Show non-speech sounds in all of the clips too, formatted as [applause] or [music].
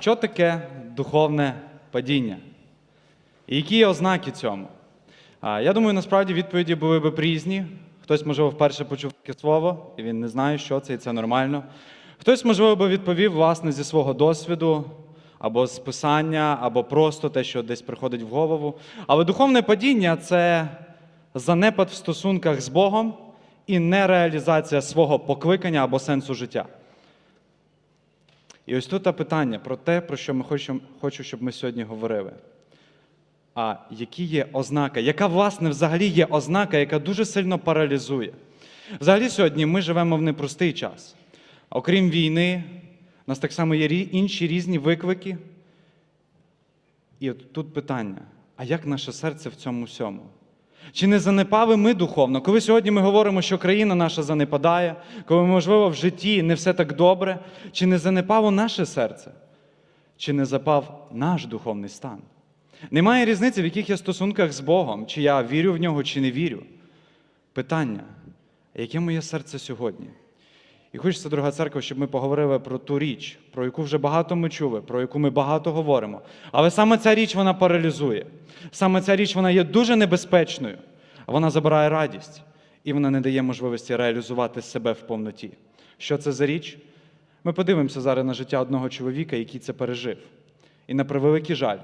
Що таке духовне падіння? І які є ознаки цьому? Я думаю, насправді відповіді були б різні. Хтось, можливо, вперше почув таке слово, і він не знає, що це, і це нормально. Хтось, можливо, би відповів, власне, зі свого досвіду, або з писання, або просто те, що десь приходить в голову. Але духовне падіння це занепад в стосунках з Богом і нереалізація свого покликання або сенсу життя. І ось тут питання про те, про що ми хочемо, хочу, щоб ми сьогодні говорили. А які є ознаки? Яка, власне, взагалі є ознака, яка дуже сильно паралізує? Взагалі, сьогодні ми живемо в непростий час. Окрім війни, у нас так само є інші різні виклики. І от тут питання: а як наше серце в цьому всьому? Чи не занепали ми духовно? Коли сьогодні ми говоримо, що країна наша занепадає, коли, можливо, в житті не все так добре, чи не занепало наше серце? Чи не запав наш духовний стан? Немає різниці, в яких я стосунках з Богом, чи я вірю в нього, чи не вірю. Питання, яке моє серце сьогодні? І хочеться, дорога церква, щоб ми поговорили про ту річ, про яку вже багато ми чули, про яку ми багато говоримо. Але саме ця річ вона паралізує. Саме ця річ вона є дуже небезпечною. Вона забирає радість і вона не дає можливості реалізувати себе в повноті. Що це за річ? Ми подивимося зараз на життя одного чоловіка, який це пережив. І на превеликий жаль,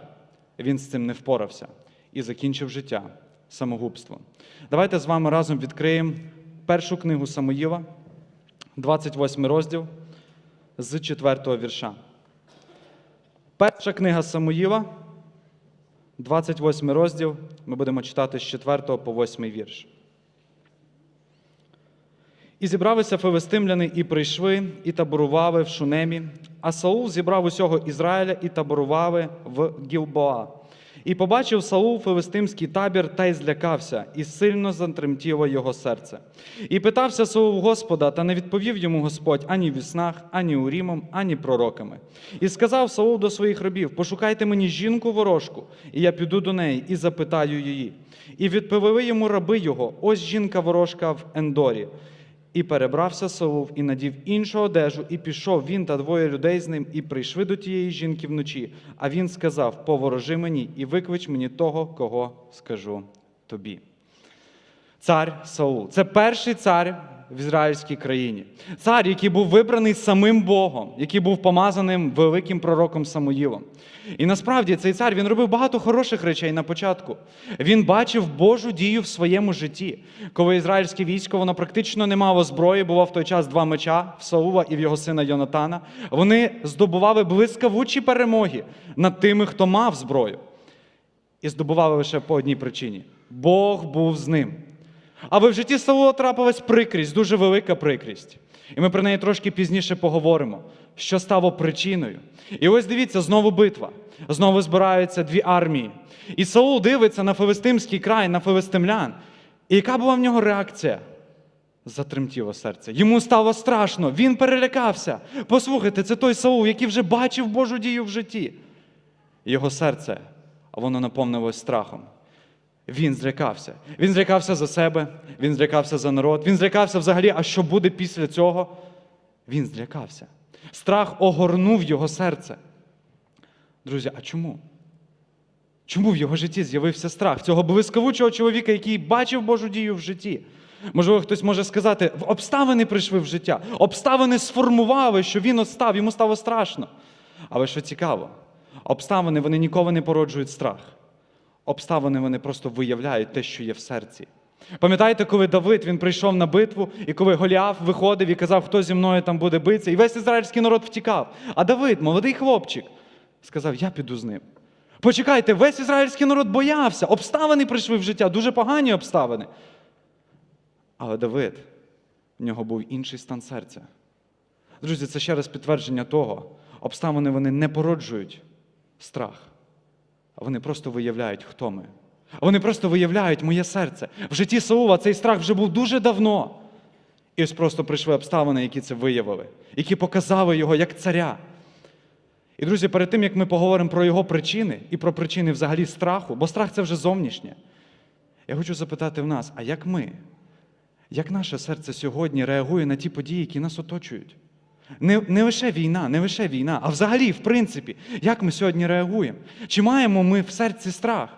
він з цим не впорався і закінчив життя самогубством. Давайте з вами разом відкриємо першу книгу Самуїла, 28 розділ з 4 вірша. Перша книга Самуїла, 28 розділ. Ми будемо читати з 4 по 8 вірш. І зібралися филистимляни, і прийшли, і таборували в Шунемі. А Саул зібрав усього Ізраїля і таборували в Гілбоа. І побачив Саул филистимський табір та й злякався, і сильно затремтіло його серце. І питався Саул Господа, та не відповів йому Господь ані в снах, ані урімом, ані пророками. І сказав Саул до своїх рабів: Пошукайте мені жінку ворожку, і я піду до неї і запитаю її. І відповіли йому раби його: ось жінка ворожка в Ендорі. І перебрався Саул, і надів іншу одежу, і пішов він та двоє людей з ним, і прийшли до тієї жінки вночі. А він сказав: Поворожи мені і виклич мені того, кого скажу тобі. Цар Саул. Це перший цар в ізраїльській країні. Цар, який був вибраний самим Богом, який був помазаним великим пророком Самуїлом. І насправді цей цар він робив багато хороших речей на початку. Він бачив Божу дію в своєму житті. Коли ізраїльське військо воно практично не мало зброї, було в той час два меча в Саула і в його сина Йонатана. Вони здобували блискавучі перемоги над тими, хто мав зброю. І здобували лише по одній причині: Бог був з ним. Але в житті Саула трапилась прикрість, дуже велика прикрість. І ми про неї трошки пізніше поговоримо, що стало причиною. І ось дивіться, знову битва. Знову збираються дві армії. І Саул дивиться на филистимський край, на филистимлян. І яка була в нього реакція? Затремтіло серце. Йому стало страшно, він перелякався. Послухайте, це той Саул, який вже бачив Божу дію в житті. Його серце, воно наповнилось страхом. Він злякався. Він злякався за себе, він злякався за народ, він злякався взагалі, а що буде після цього? Він злякався. Страх огорнув його серце. Друзі, а чому? Чому в його житті з'явився страх цього блискавучого чоловіка, який бачив Божу дію в житті? Можливо, хтось може сказати, «В обставини прийшли в життя, обставини сформували, що він отстав, йому стало страшно. Але що цікаво, обставини вони ніколи не породжують страх. Обставини вони просто виявляють те, що є в серці. Пам'ятаєте, коли Давид він прийшов на битву, і коли Голіаф виходив і казав, хто зі мною там буде битися, і весь ізраїльський народ втікав. А Давид, молодий хлопчик, сказав: Я піду з ним. Почекайте, весь ізраїльський народ боявся, обставини прийшли в життя, дуже погані обставини. Але Давид, в нього був інший стан серця. Друзі, це ще раз підтвердження того, обставини вони не породжують страх, вони просто виявляють, хто ми. Вони просто виявляють моє серце. В житті Саула цей страх вже був дуже давно. І ось просто прийшли обставини, які це виявили, які показали його як царя. І, друзі, перед тим, як ми поговоримо про його причини і про причини взагалі страху, бо страх це вже зовнішнє. Я хочу запитати в нас, а як ми? Як наше серце сьогодні реагує на ті події, які нас оточують? Не, не лише війна, не лише війна, а взагалі, в принципі, як ми сьогодні реагуємо? Чи маємо ми в серці страх?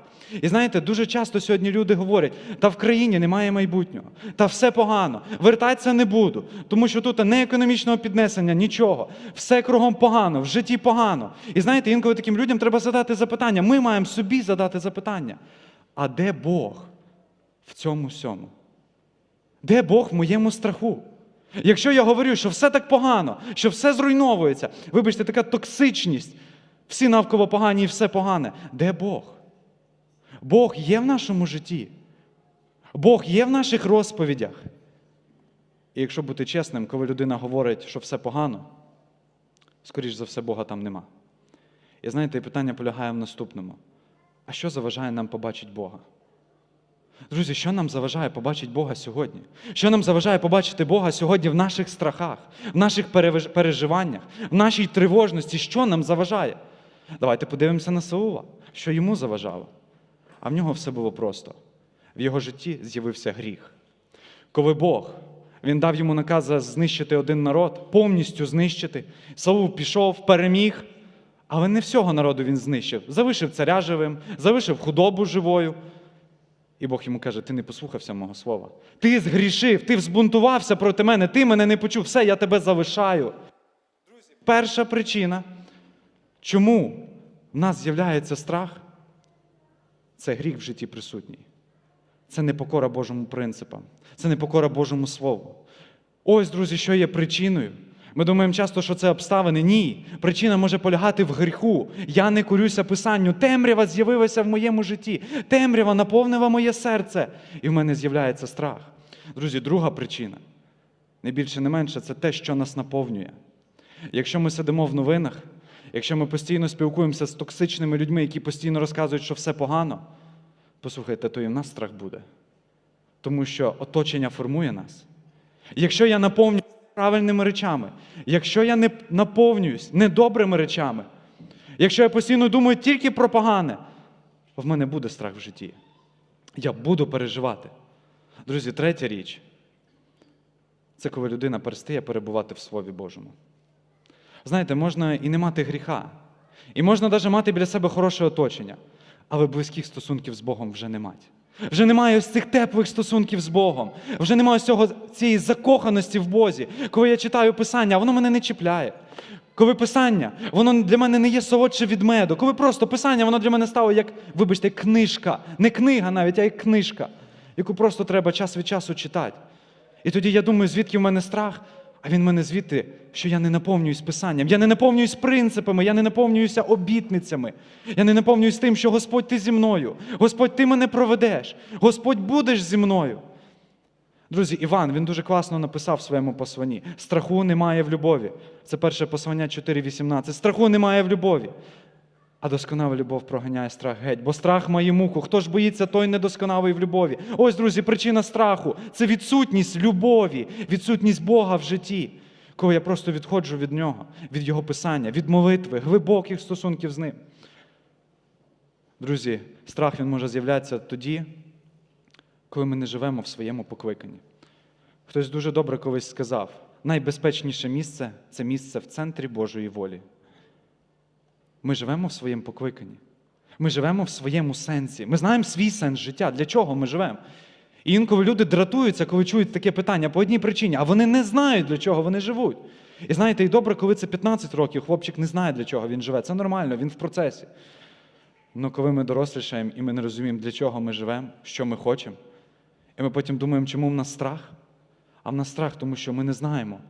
І знаєте, дуже часто сьогодні люди говорять, та в країні немає майбутнього, та все погано, вертатися не буду, тому що тут не економічного піднесення, нічого, все кругом погано, в житті погано. І знаєте, інколи таким людям треба задати запитання. Ми маємо собі задати запитання. А де Бог в цьому всьому? Де Бог в моєму страху? Якщо я говорю, що все так погано, що все зруйновується, вибачте, така токсичність, всі навколо погані і все погане, де Бог? Бог є в нашому житті. Бог є в наших розповідях. І якщо бути чесним, коли людина говорить, що все погано, скоріш за все, Бога там нема. І знаєте, питання полягає в наступному: а що заважає нам побачити Бога? Друзі, що нам заважає побачити Бога сьогодні? Що нам заважає побачити Бога сьогодні в наших страхах, в наших переживаннях, в нашій тривожності? Що нам заважає? Давайте подивимося на Саула, що йому заважало. А в нього все було просто. В його житті з'явився гріх. Коли Бог він дав йому наказ знищити один народ, повністю знищити, Саул пішов, переміг, але не всього народу він знищив. Залишив царя живим, залишив худобу живою. І Бог йому каже: ти не послухався мого слова. Ти згрішив, ти взбунтувався проти мене, ти мене не почув, все, я тебе залишаю. Друзі, перша причина, чому в нас з'являється страх, це гріх в житті присутній. Це непокора Божому принципам, це непокора Божому Слову. Ось, друзі, що є причиною. Ми думаємо часто, що це обставини. Ні. Причина може полягати в гріху. Я не курюся писанню. Темрява з'явилася в моєму житті. Темрява наповнила моє серце. І в мене з'являється страх. Друзі, друга причина, не більше, не менше, це те, що нас наповнює. Якщо ми сидимо в новинах, якщо ми постійно спілкуємося з токсичними людьми, які постійно розказують, що все погано, послухайте, то і в нас страх буде. Тому що оточення формує нас. Якщо я наповнююсь правильними речами, якщо я не наповнююсь недобрими речами, якщо я постійно думаю тільки про погане, в мене буде страх в житті. Я буду переживати. Друзі, третя річ це коли людина перестає перебувати в Слові Божому. Знаєте, можна і не мати гріха, і можна навіть мати біля себе хороше оточення, але близьких стосунків з Богом вже не мати. Вже немає ось цих теплих стосунків з Богом, вже немає ось цього, цієї закоханості в Бозі. Коли я читаю Писання, воно мене не чіпляє. Коли Писання, воно для мене не є солодше від меду. Коли просто Писання, воно для мене стало як, вибачте, книжка. Не книга навіть, а як книжка, яку просто треба час від часу читати. І тоді я думаю, звідки в мене страх? А він мене звідти, що я не наповнююсь писанням, я не наповнююсь принципами, я не наповнююся обітницями, я не наповнююсь тим, що Господь ти зі мною, Господь ти мене проведеш, Господь будеш зі мною. Друзі, Іван він дуже класно написав в своєму посланні: страху немає в любові. Це перше послання 4.18. Страху немає в любові. А досконала любов проганяє страх геть, бо страх має муку. Хто ж боїться, той недосконалий в любові. Ось, друзі, причина страху це відсутність любові, відсутність Бога в житті. Коли я просто відходжу від нього, від Його писання, від молитви, глибоких стосунків з ним. Друзі, страх він може з'являтися тоді, коли ми не живемо в своєму покликанні. Хтось дуже добре колись сказав: найбезпечніше місце це місце в центрі Божої волі. Ми живемо в своєму покликанні. Ми живемо в своєму сенсі. Ми знаємо свій сенс життя, для чого ми живемо. І інколи люди дратуються, коли чують таке питання по одній причині, а вони не знають, для чого вони живуть. І знаєте, і добре, коли це 15 років, хлопчик не знає, для чого він живе. Це нормально, він в процесі. Ну коли ми дорослішаємо і ми не розуміємо, для чого ми живемо, що ми хочемо, і ми потім думаємо, чому в нас страх? А в нас страх, тому що ми не знаємо.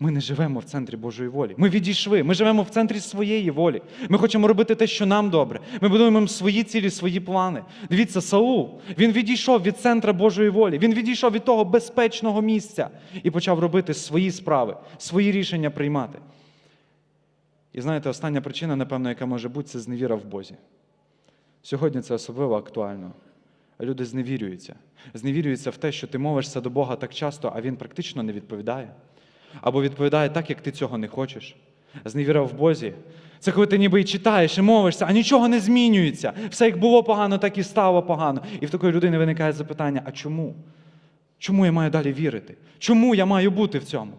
Ми не живемо в центрі Божої волі. Ми відійшли, ми живемо в центрі своєї волі. Ми хочемо робити те, що нам добре. Ми будуємо свої цілі, свої плани. Дивіться, Саул, він відійшов від центра Божої волі. Він відійшов від того безпечного місця і почав робити свої справи, свої рішення приймати. І знаєте, остання причина, напевно, яка може бути, це зневіра в Бозі. Сьогодні це особливо актуально. Люди зневірюються. Зневірюються в те, що ти мовишся до Бога так часто, а Він практично не відповідає. Або відповідає так, як ти цього не хочеш. Зневіра в Бозі. Це коли ти ніби і читаєш, і мовишся, а нічого не змінюється. Все як було погано, так і стало погано. І в такої людини виникає запитання: а чому? Чому я маю далі вірити? Чому я маю бути в цьому?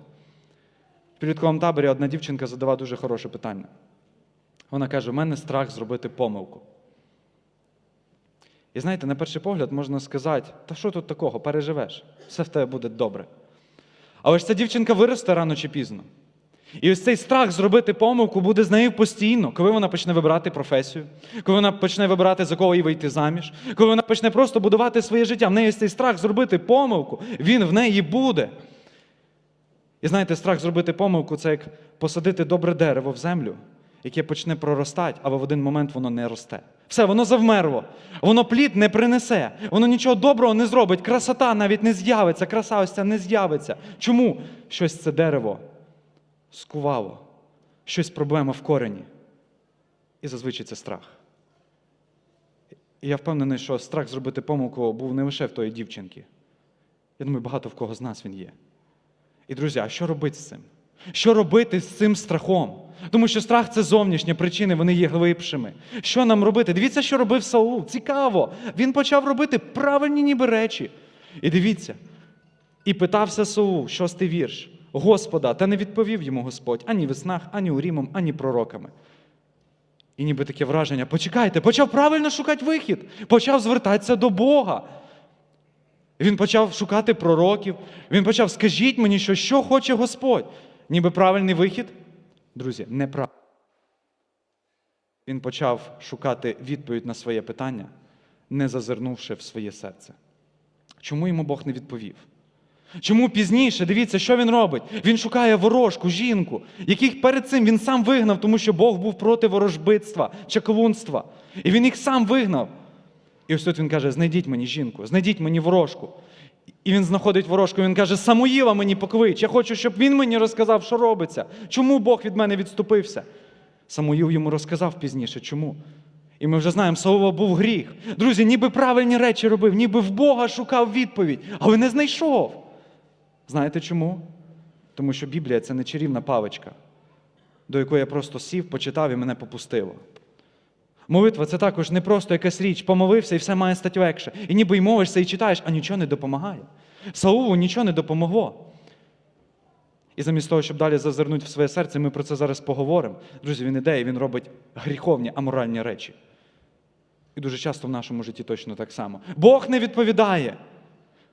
В підлітковому таборі одна дівчинка задала дуже хороше питання. Вона каже: у мене страх зробити помилку. І знаєте, на перший погляд можна сказати, та що тут такого, переживеш, все в тебе буде добре. Але ж ця дівчинка виросте рано чи пізно. І ось цей страх зробити помилку буде з нею постійно, коли вона почне вибирати професію, коли вона почне вибирати, за кого їй вийти заміж, коли вона почне просто будувати своє життя. В неї ось цей страх зробити помилку, він в неї буде. І знаєте, страх зробити помилку це як посадити добре дерево в землю, яке почне проростати, але в один момент воно не росте. Все, воно завмерло. Воно плід не принесе, воно нічого доброго не зробить. Красота навіть не з'явиться, краса ось ця не з'явиться. Чому? Щось це дерево скувало, щось проблема в корені. І зазвичай це страх. І я впевнений, що страх зробити помилку був не лише в тої дівчинки. Я думаю, багато в кого з нас він є. І, друзі, а що робити з цим? Що робити з цим страхом? Тому що страх це зовнішні причини, вони є глибшими. Що нам робити? Дивіться, що робив Саул. Цікаво. Він почав робити правильні ніби речі. І дивіться. І питався Саул, шостий вірш, Господа, та не відповів йому Господь ані в снах, ані урімом, ані пророками. І ніби таке враження: почекайте, почав правильно шукати вихід, почав звертатися до Бога. Він почав шукати пророків, він почав, скажіть мені, що, що хоче Господь. Ніби правильний вихід. Друзі, неправильний. Він почав шукати відповідь на своє питання, не зазирнувши в своє серце. Чому йому Бог не відповів? Чому пізніше, дивіться, що він робить? Він шукає ворожку, жінку, яких перед цим він сам вигнав, тому що Бог був проти ворожбитства, чаклунства. І він їх сам вигнав. І ось тут він каже: знайдіть мені жінку, знайдіть мені ворожку. І він знаходить ворожку, він каже: Самуїла мені поклич. Я хочу, щоб він мені розказав, що робиться. Чому Бог від мене відступився? Самуїл йому розказав пізніше, чому. І ми вже знаємо, Саула був гріх. Друзі, ніби правильні речі робив, ніби в Бога шукав відповідь, але не знайшов. Знаєте чому? Тому що Біблія це не чарівна паличка, до якої я просто сів, почитав і мене попустило. Молитва це також не просто якась річ, помолився і все має стати легше. І ніби й молишся і читаєш, а нічого не допомагає. Саулу нічого не допомогло. І замість того, щоб далі зазирнути в своє серце, ми про це зараз поговоримо. Друзі, він іде він робить гріховні, аморальні речі. І дуже часто в нашому житті точно так само. Бог не відповідає.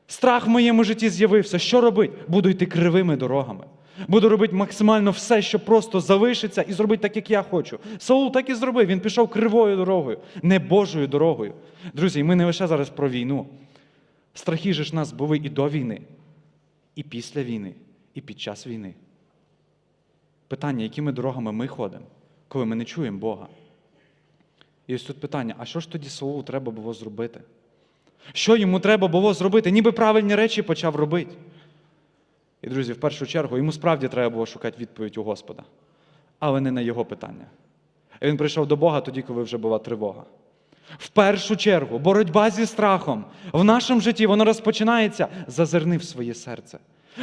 Страх в моєму житті з'явився. Що робить? Буду йти кривими дорогами. Буду робити максимально все, що просто залишиться, і зробити так, як я хочу. Саул так і зробив. Він пішов кривою дорогою, не Божою дорогою. Друзі, ми не лише зараз про війну. Страхи же ж нас були і до війни, і після війни, і під час війни. Питання, якими дорогами ми ходимо, коли ми не чуємо Бога. І ось тут питання: а що ж тоді Саулу треба було зробити? Що йому треба було зробити? Ніби правильні речі почав робити. І, друзі, в першу чергу, йому справді треба було шукати відповідь у Господа, але не на його питання. Він прийшов до Бога тоді, коли вже була тривога. В першу чергу, боротьба зі страхом в нашому житті воно розпочинається зазирни в своє серце.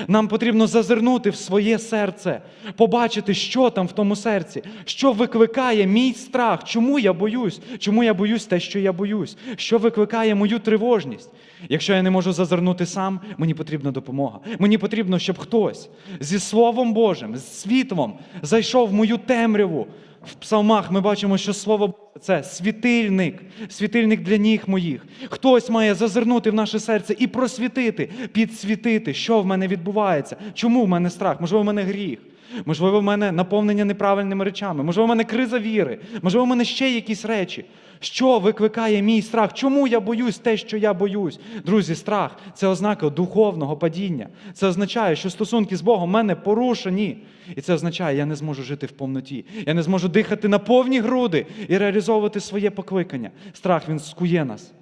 Нам потрібно зазирнути в своє серце, побачити, що там в тому серці, що викликає мій страх, чому я боюсь, чому я боюсь те, що я боюсь, що викликає мою тривожність. Якщо я не можу зазирнути сам, мені потрібна допомога. Мені потрібно, щоб хтось зі Словом Божим, з світлом зайшов в мою темряву. В псалмах ми бачимо, що слово це світильник, світильник для ніг моїх. Хтось має зазирнути в наше серце і просвітити, підсвітити, що в мене відбувається, чому в мене страх, можливо, в мене гріх, можливо, в мене наповнення неправильними речами, можливо, в мене криза віри, можливо, в мене ще якісь речі. Що викликає мій страх? Чому я боюсь те, що я боюсь? Друзі, страх це ознака духовного падіння. Це означає, що стосунки з Богом в мене порушені. І це означає, я не зможу жити в повноті. Я не зможу дихати на повні груди і реалізовувати своє покликання. Страх він скує нас.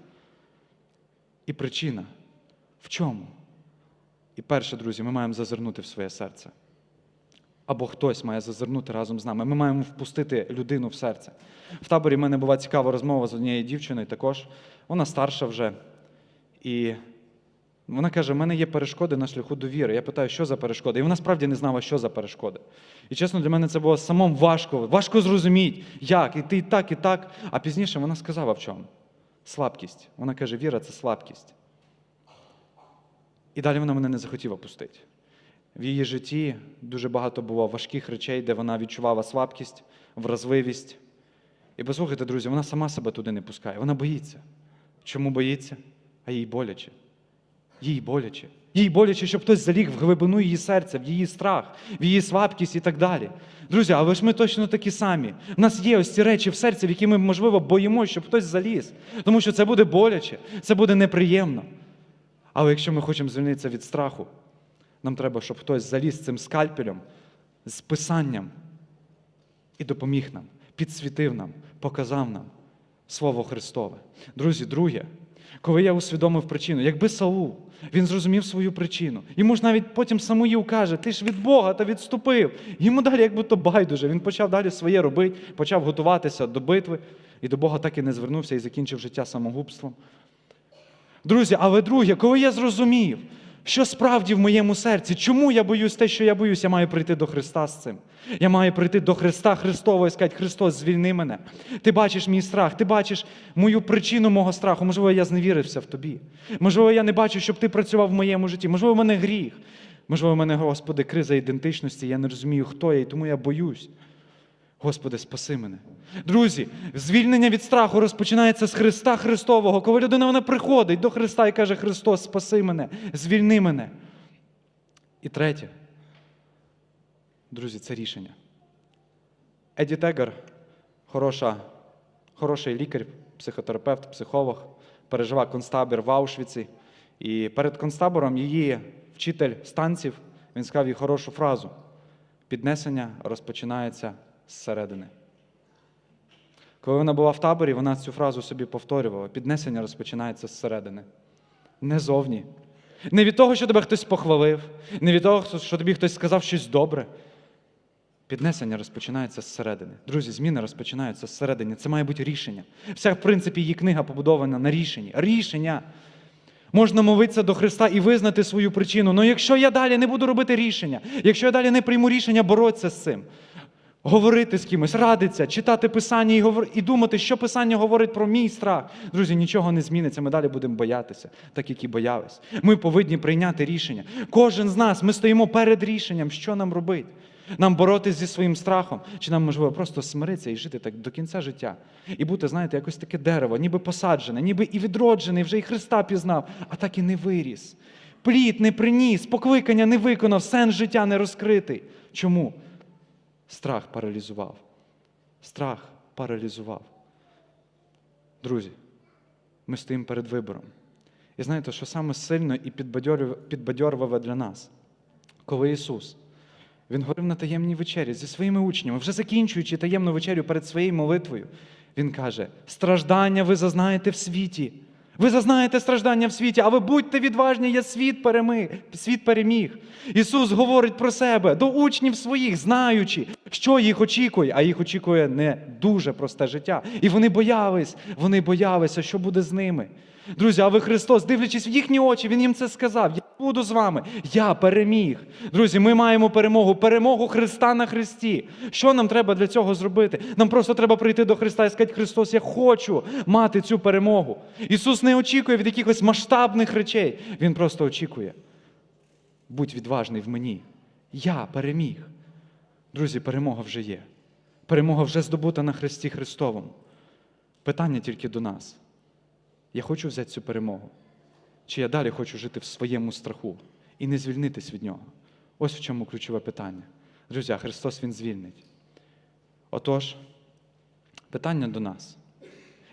І причина в чому? І перше, друзі, ми маємо зазирнути в своє серце. Або хтось має зазирнути разом з нами. Ми маємо впустити людину в серце. В таборі в мене була цікава розмова з однією дівчиною також. Вона старша вже. І вона каже: в мене є перешкоди на шляху до віри. Я питаю, що за перешкоди? І вона справді не знала, що за перешкоди. І чесно, для мене це було самому важко. Важко зрозуміти, як, і ти і так, і так. А пізніше вона сказала в чому? Слабкість. Вона каже, віра це слабкість. І далі вона мене не захотіла пустити. В її житті дуже багато було важких речей, де вона відчувала слабкість, вразливість. І послухайте, друзі, вона сама себе туди не пускає. Вона боїться. Чому боїться? А їй боляче. Їй боляче. Їй боляче, щоб хтось заліг в глибину її серця, в її страх, в її слабкість і так далі. Друзі, але ж ми точно такі самі. У нас є ось ці речі в серці, в які ми, можливо, боїмося, щоб хтось заліз. Тому що це буде боляче, це буде неприємно. Але якщо ми хочемо звільнитися від страху, нам треба, щоб хтось заліз цим скальпелем, з писанням і допоміг нам, підсвітив нам, показав нам Слово Христове. Друзі, друге, коли я усвідомив причину, якби Саул, він зрозумів свою причину. Йому ж навіть потім Самуїл каже, ти ж від Бога та відступив. Йому далі, як будто байдуже. Він почав далі своє робити, почав готуватися до битви, і до Бога так і не звернувся і закінчив життя самогубством. Друзі, але друге, коли я зрозумів, що справді в моєму серці, чому я боюсь те, що я боюсь, я маю прийти до Христа з цим. Я маю прийти до Христа Христового і сказати, Христос, звільни мене. Ти бачиш мій страх, ти бачиш мою причину мого страху. Можливо, я зневірився в тобі. Можливо, я не бачу, щоб ти працював в моєму житті. Можливо, в мене гріх. Можливо, в мене, Господи, криза ідентичності, я не розумію, хто я, і тому я боюсь. Господи, спаси мене. Друзі, звільнення від страху розпочинається з Христа Христового. Коли людина вона приходить до Христа і каже: Христос, спаси мене, звільни мене. І третє, друзі, це рішення. Еді Тегер, хороша, хороший лікар, психотерапевт, психолог, пережила концтабір в Аушвіці. І перед концтабором її вчитель станців, він сказав їй хорошу фразу: піднесення розпочинається зсередини. Коли вона була в таборі, вона цю фразу собі повторювала: піднесення розпочинається зсередини. Не зовні. Не від того, що тебе хтось похвалив, не від того, що тобі хтось сказав щось добре. Піднесення розпочинається зсередини. Друзі, зміни розпочинаються зсередини. Це має бути рішення. Вся, в принципі, її книга побудована на рішенні. Рішення. Можна молитися до Христа і визнати свою причину. Але якщо я далі не буду робити рішення, якщо я далі не прийму рішення боротися з цим, говорити з кимось, радитися, читати Писання і, говор... і думати, що Писання говорить про мій страх. Друзі, нічого не зміниться. Ми далі будемо боятися, так як і боялись. Ми повинні прийняти рішення. Кожен з нас, ми стоїмо перед рішенням, що нам робити. Нам боротися зі своїм страхом, чи нам можливо просто смиритися і жити так до кінця життя. І бути, знаєте, якось таке дерево, ніби посаджене, ніби і відроджений, вже і Христа пізнав, а так і не виріс. Плід не приніс, покликання не виконав, сенс життя не розкритий. Чому? Страх паралізував. Страх паралізував. Друзі, ми стоїмо перед вибором. І знаєте, що саме сильно і підбадьорювало для нас, коли Ісус, Він говорив на таємній вечері зі своїми учнями, вже закінчуючи таємну вечерю перед своєю молитвою, Він каже: страждання ви зазнаєте в світі. Ви зазнаєте страждання в світі, а ви будьте відважні, я світ переміг. світ переміг. Ісус говорить про себе до учнів своїх, знаючи, що їх очікує, а їх очікує не дуже просте життя. І вони боялись, вони боялися, що буде з ними. Друзі, а ви Христос, дивлячись в їхні очі, Він їм це сказав. Я буду з вами, я переміг. Друзі, ми маємо перемогу, перемогу Христа на Христі. Що нам треба для цього зробити? Нам просто треба прийти до Христа і сказати, Христос, я хочу мати цю перемогу. Ісус не очікує від якихось масштабних речей. Він просто очікує. Будь відважний в мені. Я переміг. Друзі, перемога вже є. Перемога вже здобута на Христі Христовому. Питання тільки до нас. Я хочу взяти цю перемогу. Чи я далі хочу жити в своєму страху і не звільнитись від нього? Ось в чому ключове питання. Друзі, Христос Він звільнить. Отож, питання до нас.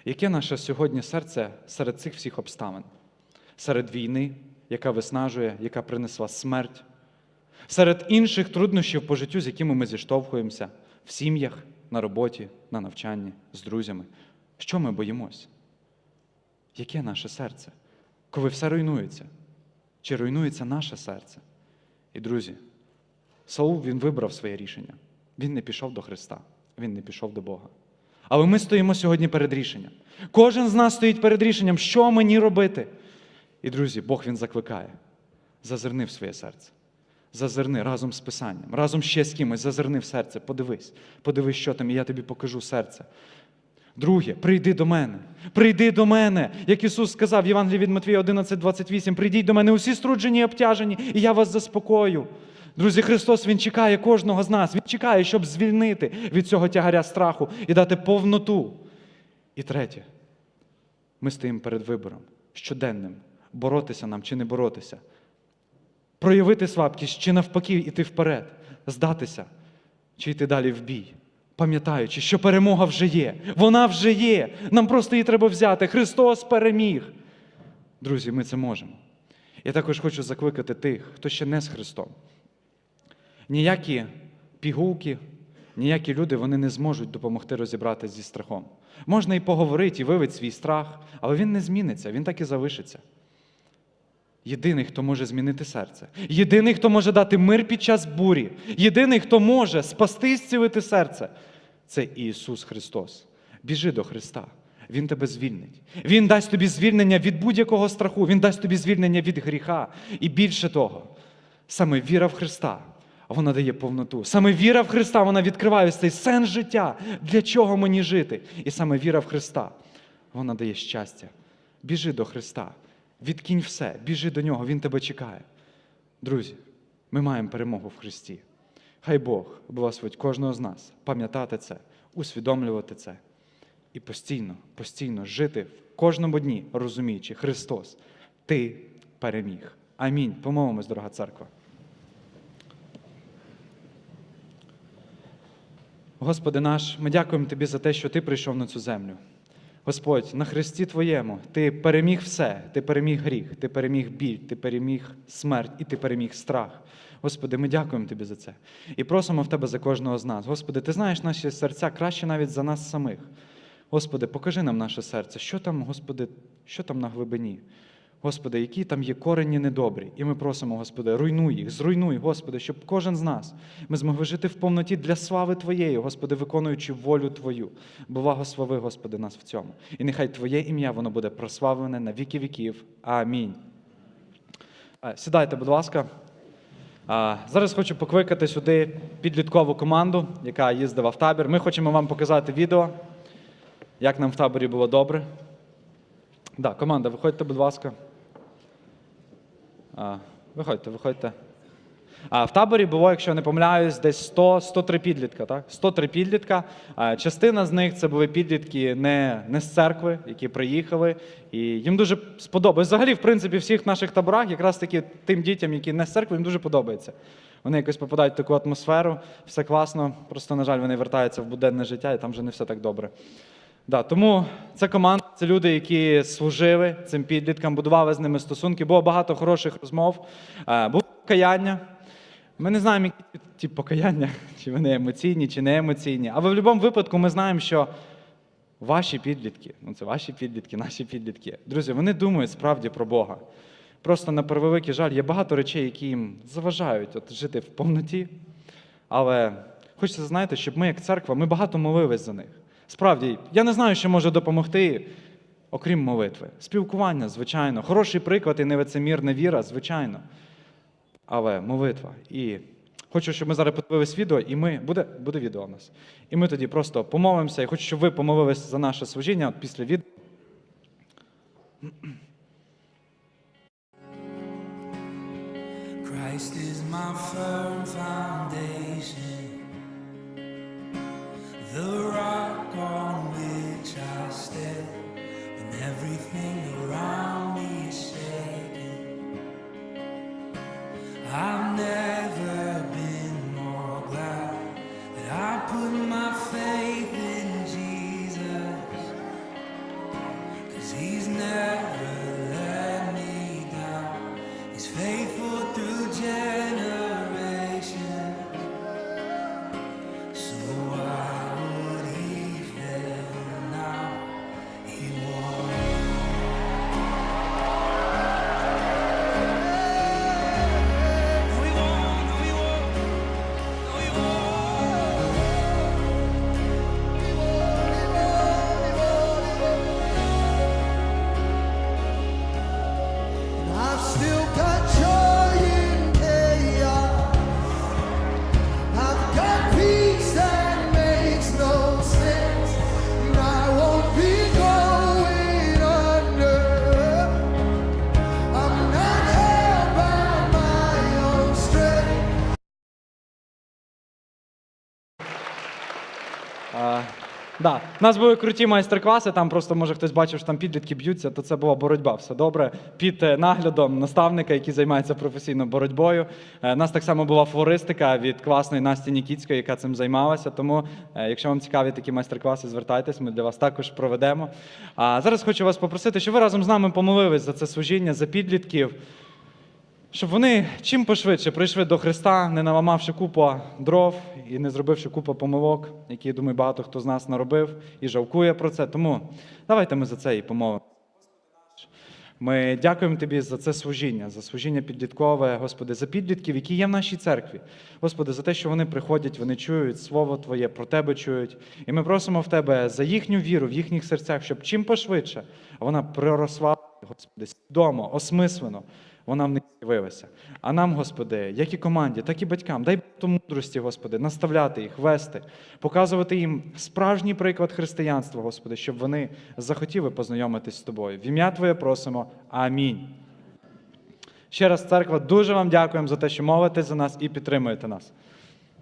Яке наше сьогодні серце серед цих всіх обставин? Серед війни, яка виснажує, яка принесла смерть, серед інших труднощів по життю, з якими ми зіштовхуємося в сім'ях, на роботі, на навчанні, з друзями. Що ми боїмось? Яке наше серце? Коли все руйнується? Чи руйнується наше серце? І, друзі, Саул він вибрав своє рішення. Він не пішов до Христа, він не пішов до Бога. Але ми стоїмо сьогодні перед рішенням. Кожен з нас стоїть перед рішенням, що мені робити. І, друзі, Бог Він закликає. Зазирни в своє серце. Зазирни разом з Писанням, разом ще з кимось, зазирни в серце, подивись, подивись, що там, і я тобі покажу серце. Друге, прийди до мене. Прийди до мене. Як Ісус сказав в Євангелії від Матвія 11, 28, прийдіть до мене усі струджені і обтяжені, і я вас заспокою. Друзі, Христос Він чекає кожного з нас. Він чекає, щоб звільнити від цього тягаря страху і дати повноту. І третє, ми стоїмо перед вибором щоденним боротися нам чи не боротися, проявити слабкість чи навпаки йти вперед, здатися чи йти далі в бій, пам'ятаючи, що перемога вже є. Вона вже є. Нам просто її треба взяти. Христос переміг. Друзі, ми це можемо. Я також хочу закликати тих, хто ще не з Христом. Ніякі пігулки, ніякі люди вони не зможуть допомогти розібратися зі страхом. Можна і поговорити, і вивити свій страх, але він не зміниться, він так і залишиться. Єдиний, хто може змінити серце, єдиний, хто може дати мир під час бурі, єдиний, хто може спасти і зцілити серце, це Ісус Христос. Біжи до Христа. Він тебе звільнить. Він дасть тобі звільнення від будь-якого страху, Він дасть тобі звільнення від гріха. І більше того, саме віра в Христа, вона дає повноту. Саме віра в Христа, вона відкриває цей сенс життя. Для чого мені жити? І саме віра в Христа, вона дає щастя. Біжи до Христа. Відкинь все, біжи до нього, Він тебе чекає. Друзі, ми маємо перемогу в Христі. Хай Бог благословить кожного з нас пам'ятати це, усвідомлювати це і постійно, постійно жити в кожному дні, розуміючи, Христос, Ти переміг. Амінь. Помолимось, дорога церква. Господи наш, ми дякуємо Тобі за те, що Ти прийшов на цю землю. Господь, на Христі Твоєму Ти переміг все, Ти переміг гріх, Ти переміг біль, Ти переміг смерть і Ти переміг страх. Господи, ми дякуємо Тобі за це. І просимо в Тебе за кожного з нас. Господи, Ти знаєш наші серця краще навіть за нас самих. Господи, покажи нам наше серце, що там, Господи, що там на глибині. Господи, які там є корені недобрі. І ми просимо, Господи, руйнуй їх, зруйнуй, Господи, щоб кожен з нас ми змогли жити в повноті для слави Твоєї, Господи, виконуючи волю Твою. Благослови, Господи, нас в цьому. І нехай Твоє ім'я воно буде прославлене на віки віків. Амінь. Е, Сідайте, будь ласка. Зараз хочу покликати сюди підліткову команду, яка їздила в табір. Ми хочемо вам показати відео, як нам в таборі було добре. Да, команда, виходьте, будь ласка. Виходьте, виходьте. А, в таборі було, якщо я не помиляюсь, десь 100, 103 підлітка. Так? 103 підлітка. Частина з них це були підлітки не, не з церкви, які приїхали. І їм дуже сподобалось. Взагалі, в принципі, в всіх наших таборах, якраз таки тим дітям, які не з церкви, їм дуже подобається. Вони якось попадають в таку атмосферу, все класно. Просто, на жаль, вони вертаються в буденне життя, і там вже не все так добре. Да, тому це команда, це люди, які служили цим підліткам, будували з ними стосунки. Було багато хороших розмов, е, було покаяння. Ми не знаємо, які ті покаяння, [laughs] чи вони емоційні, чи не емоційні. Але в будь-якому випадку ми знаємо, що ваші підлітки, ну це ваші підлітки, наші підлітки, друзі, вони думають справді про Бога. Просто на превеликий жаль, є багато речей, які їм заважають от, жити в повноті. Але хочеться знаєте, щоб ми, як церква, ми багато молились за них. Справді, я не знаю, що може допомогти, окрім молитви. Спілкування, звичайно, хороший приклад і невицемірна віра, звичайно. Але молитва. І хочу, щоб ми зараз подивились відео, і ми буде, буде відео у нас. І ми тоді просто помолимося. І хочу, щоб ви помолились за наше служіння після відео. Christ is my firm foundation, the rock У нас були круті майстер-класи, там просто, може, хтось бачив, що там підлітки б'ються, то це була боротьба. Все добре. Під е, наглядом наставника, який займається професійно боротьбою. Е, У нас так само була флористика від класної Насті Нікіцької, яка цим займалася. Тому, е, якщо вам цікаві такі майстер-класи, звертайтесь, ми для вас також проведемо. А зараз хочу вас попросити, щоб ви разом з нами помолились за це служіння, за підлітків. Щоб вони чим пошвидше прийшли до Христа, не наламавши купу дров і не зробивши купу помилок, які, я думаю, багато хто з нас наробив і жалкує про це. Тому давайте ми за це і помовимо. Ми дякуємо Тобі за це служіння, за служіння підліткове, Господи, за підлітків, які є в нашій церкві. Господи, за те, що вони приходять, вони чують Слово Твоє, про Тебе чують. І ми просимо в Тебе за їхню віру в їхніх серцях, щоб чим пошвидше вона проросла, Господи, свідомо, осмислено, вона в них з'явилася. А нам, Господи, як і команді, так і батькам, дай мудрості, Господи, наставляти їх, вести, показувати їм справжній приклад християнства, Господи, щоб вони захотіли познайомитись з тобою. В ім'я Твоє просимо. Амінь. Ще раз, церква, дуже вам дякуємо за те, що молитесь за нас і підтримуєте нас.